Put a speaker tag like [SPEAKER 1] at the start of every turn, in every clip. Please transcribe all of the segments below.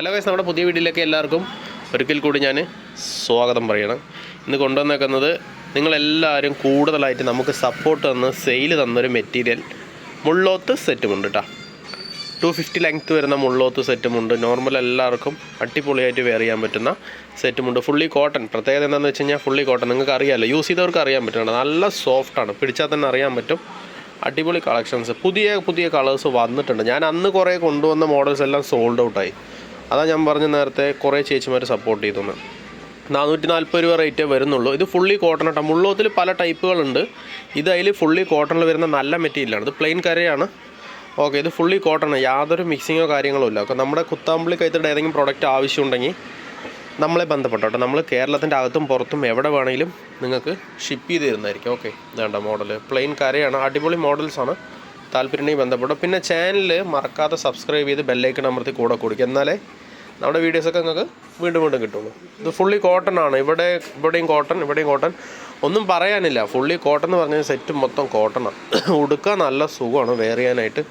[SPEAKER 1] Hello guys നമ്മുടെ പുതിയ വീട്ടിലേക്ക് എല്ലാവർക്കും ഒരിക്കൽ കൂടി ഞാൻ സ്വാഗതം പറയണം. ഇന്ന് കൊണ്ടുവന്നേക്കുന്നത് നിങ്ങളെല്ലാവരും കൂടുതലായിട്ട് നമുക്ക് സപ്പോർട്ട് തന്ന് സെയിൽ തന്നൊരു മെറ്റീരിയൽ മുള്ളോത്ത് സെറ്റുമുണ്ട് കേട്ടോ ടു ഫിഫ്റ്റി ലെങ്ത്ത് വരുന്ന മുള്ളോത്ത് സെറ്റുമുണ്ട്. നോർമൽ എല്ലാവർക്കും അടിപൊളിയായിട്ട് വെയർ ചെയ്യാൻ പറ്റുന്ന സെറ്റുമുണ്ട്. ഫുള്ളി കോട്ടൺ പ്രത്യേകത എന്താണെന്ന് വെച്ച് കഴിഞ്ഞാൽ ഫുള്ളി കോട്ടൺ നിങ്ങൾക്ക് അറിയാമല്ലോ യൂസ് ചെയ്തവർക്ക് അറിയാൻ പറ്റുന്നുണ്ട് നല്ല സോഫ്റ്റാണ് പിടിച്ചാൽ തന്നെ അറിയാൻ പറ്റും. അടിപൊളി കളക്ഷൻസ് പുതിയ പുതിയ കളേഴ്സ് വന്നിട്ടുണ്ട്. ഞാൻ അന്ന് കുറേ കൊണ്ടുവന്ന മോഡൽസ് എല്ലാം സോൾഡ് ഔട്ടായി അതാ ഞാൻ പറഞ്ഞ നേരത്തെ കുറേ ചേച്ചിമാർ സപ്പോർട്ട് ചെയ്തെന്ന്. നാനൂറ്റി നാൽപ്പത് രൂപ റേറ്റേ വരുന്നുള്ളൂ. ഇത് ഫുള്ളി കോട്ടൺ ആട്ടോ. മുള്ളോത്തിൽ പല ടൈപ്പുകളുണ്ട് ഇത് അതിൽ ഫുള്ളി കോട്ടണിൽ വരുന്ന നല്ല മെറ്റീരിയലാണ് ഇത് പ്ലെയിൻ കരയാണ്. ഓക്കെ ഇത് ഫുള്ളി കോട്ടൺ യാതൊരു മിക്സിങ്ങോ കാര്യങ്ങളോ ഇല്ല. അപ്പോൾ നമ്മുടെ കുത്താമ്പിളി കൈത്തയുടെ ഏതെങ്കിലും പ്രോഡക്റ്റ് ആവശ്യമുണ്ടെങ്കിൽ നമ്മളെ ബന്ധപ്പെട്ടോട്ടെ നമ്മൾ കേരളത്തിന്റെ അകത്തും പുറത്തും എവിടെ വേണമെങ്കിലും നിങ്ങൾക്ക് ഷിപ്പ് ചെയ്ത് തരുന്നതായിരിക്കും. ഓക്കെ ഇതാണ്ട മോഡൽ പ്ലെയിൻ കരയാണ്. അടിപൊളി മോഡൽസാണ് താല്പര്യമുണ്ടെങ്കിൽ ബന്ധപ്പെട്ടോ. പിന്നെ ചാനൽ മറക്കാതെ സബ്സ്ക്രൈബ് ചെയ്ത് ബെല്ലൈക്കൺ അമർത്തി കൂടെ കൊടുക്കുക. എന്നാലേ നമ്മുടെ വീഡിയോസൊക്കെ നിങ്ങൾക്ക് വീണ്ടും വീണ്ടും കിട്ടുള്ളൂ. ഇത് ഫുള്ളി കോട്ടൺ ആണ്. ഇവിടെ ഇവിടെയും കോട്ടൺ ഇവിടെയും കോട്ടൺ ഒന്നും പറയാനില്ല. ഫുള്ളി കോട്ടൺ എന്ന് പറഞ്ഞാൽ സെറ്റ് മൊത്തം കോട്ടണാണ് ഉടുക്കാൻ നല്ല സുഖമാണ്. വെയർ ചെയ്യാനായിട്ട്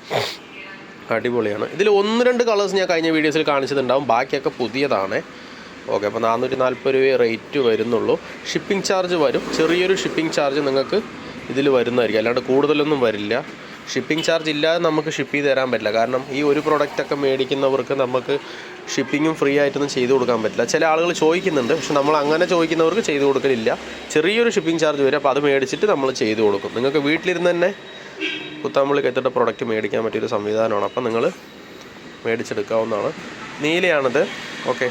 [SPEAKER 1] അടിപൊളിയാണ്. ഇതിൽ ഒന്ന് രണ്ട് കളേഴ്സ് ഞാൻ കഴിഞ്ഞ വീഡിയോസിൽ കാണിച്ചിട്ടുണ്ടാവും. ബാക്കിയൊക്കെ പുതിയതാണ്. ഓക്കെ അപ്പോൾ നാനൂറ്റി നാൽപ്പത് രൂപയെ റേറ്റ് വരുന്നുള്ളൂ. ഷിപ്പിംഗ് ചാർജ് വരും. ചെറിയൊരു ഷിപ്പിംഗ് ചാർജ് നിങ്ങൾക്ക് ഇതിൽ വരുന്നതായിരിക്കും. അല്ലാണ്ട് കൂടുതലൊന്നും വരില്ല. ഷിപ്പിംഗ് ചാർജ് ഇല്ലാതെ നമുക്ക് ഷിപ്പ് ചെയ്ത് തരാൻ പറ്റില്ല. കാരണം ഈ ഒരു പ്രോഡക്റ്റ് ഒക്കെ മേടിക്കുന്നവർക്ക് നമുക്ക് ഷിപ്പിങ്ങും ഫ്രീ ആയിട്ടൊന്നും ചെയ്തു കൊടുക്കാൻ പറ്റില്ല. ചില ആളുകൾ ചോദിക്കുന്നുണ്ട്. പക്ഷെ നമ്മൾ അങ്ങനെ ചോദിക്കുന്നവർക്ക് ചെയ്തു കൊടുക്കലില്ല. ചെറിയൊരു ഷിപ്പിംഗ് ചാർജ് വരും അപ്പോൾ അത് മേടിച്ചിട്ട് നമ്മൾ ചെയ്തു കൊടുക്കും. നിങ്ങൾക്ക് വീട്ടിലിരുന്ന് തന്നെ കുത്താമ്പള്ളി കത്തിട്ട പ്രോഡക്റ്റ് മേടിക്കാൻ പറ്റിയൊരു സംവിധാനമാണ്. അപ്പം നിങ്ങൾ മേടിച്ചെടുക്കാവുന്നതാണ്. നീലയാണിത്. ഓക്കെ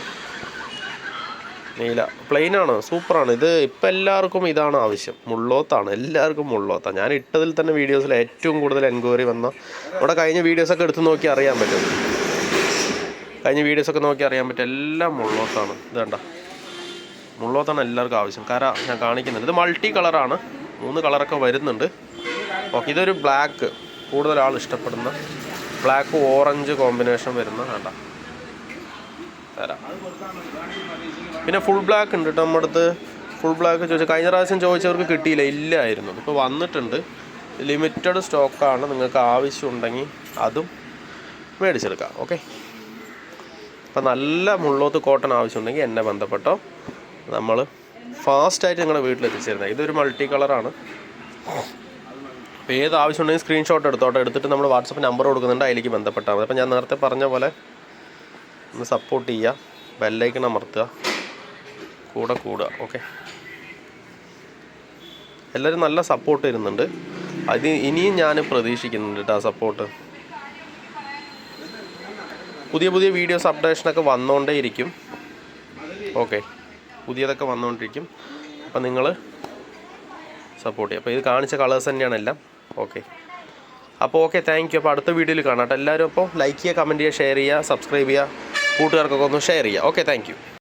[SPEAKER 1] നീല. പ്ലെയിനാണ് സൂപ്പറാണ് ഇത് ഇപ്പം എല്ലാവർക്കും ഇതാണ് ആവശ്യം. മുള്ളോത്താണ്. എല്ലാവർക്കും മുള്ളോത്താണ് ഞാൻ ഇട്ടതിൽ തന്നെ വീഡിയോസിൽ ഏറ്റവും കൂടുതൽ എൻക്വയറി വന്ന നമ്മുടെ കഴിഞ്ഞ വീഡിയോസൊക്കെ എടുത്ത് നോക്കി അറിയാൻ പറ്റും. കഴിഞ്ഞ വീഡിയോസൊക്കെ നോക്കി അറിയാൻ പറ്റും. എല്ലാം മുള്ളോത്താണ്. ഇത് കണ്ട. മുള്ളോത്താണ് എല്ലാവർക്കും ആവശ്യം. കര ഞാൻ കാണിക്കുന്നുണ്ട്. ഇത് മൾട്ടി കളറാണ് മൂന്ന് കളറൊക്കെ വരുന്നുണ്ട്. ഓക്കെ ഇതൊരു ബ്ലാക്ക് കൂടുതൽ ആൾ ഇഷ്ടപ്പെടുന്ന ബ്ലാക്ക് ഓറഞ്ച് കോമ്പിനേഷൻ വരുന്ന വേണ്ട തരാം. പിന്നെ ഫുൾ ബ്ലാക്ക് ഉണ്ട് കേട്ടോ നമ്മുടെ അടുത്ത്. ഫുൾ ബ്ലാക്ക് ചോദിച്ചാൽ കഴിഞ്ഞ പ്രാവശ്യം ചോദിച്ചവർക്ക് കിട്ടിയില്ല. ഇല്ലായിരുന്നു. ഇപ്പോൾ വന്നിട്ടുണ്ട്. ലിമിറ്റഡ് സ്റ്റോക്കാണ് നിങ്ങൾക്ക് ആവശ്യമുണ്ടെങ്കിൽ അതും മേടിച്ചെടുക്കാം. ഓക്കെ അപ്പം നല്ല മുള്ളോത്ത് കോട്ടൺ ആവശ്യമുണ്ടെങ്കിൽ എന്നെ ബന്ധപ്പെട്ടോ നമ്മൾ ഫാസ്റ്റായിട്ട് നിങ്ങളുടെ വീട്ടിൽ എത്തിച്ചേരുന്നത് ഇതൊരു മൾട്ടി കളറാണ് അപ്പോൾ ഏത് ആവശ്യമുണ്ടെങ്കിൽ സ്ക്രീൻഷോട്ട് എടുത്തോട്ടെ. എടുത്തിട്ട് നമ്മൾ വാട്സപ്പ് നമ്പർ കൊടുക്കുന്നുണ്ട്. അതിലേക്ക് ബന്ധപ്പെട്ടാൽ മതി. അപ്പോൾ ഞാൻ നേരത്തെ പറഞ്ഞ പോലെ ഒന്ന് സപ്പോർട്ട് ചെയ്യുക. ബെല്ലൈക്കൺ അമർത്തുക. കൂടെ കൂടുക. ഓക്കെ എല്ലാവരും നല്ല സപ്പോർട്ട് തരുന്നുണ്ട്. അത് ഇനിയും ഞാൻ പ്രതീക്ഷിക്കുന്നുണ്ട് കേട്ടോ സപ്പോർട്ട് പുതിയ പുതിയ വീഡിയോസ് അപ്ഡേഷനൊക്കെ വന്നുകൊണ്ടേയിരിക്കും ഓക്കെ പുതിയതൊക്കെ വന്നുകൊണ്ടിരിക്കും അപ്പം നിങ്ങൾ സപ്പോർട്ട് ചെയ്യുക. അപ്പോൾ ഇത് കാണിച്ച കളേഴ്സ് തന്നെയാണ് എല്ലാം. ഓക്കെ അപ്പോൾ ഓക്കെ താങ്ക് യു അപ്പോൾ അടുത്ത വീഡിയോയിൽ കാണാം കേട്ടോ എല്ലാവരും അപ്പോൾ ലൈക്ക് ചെയ്യുക കമന്റ് ചെയ്യുക ഷെയർ ചെയ്യുക സബ്സ്ക്രൈബ് ചെയ്യുക. കൂട്ടുകാർക്കൊക്കെ ഒന്ന് ഷെയർ ചെയ്യുക ഓക്കെ താങ്ക്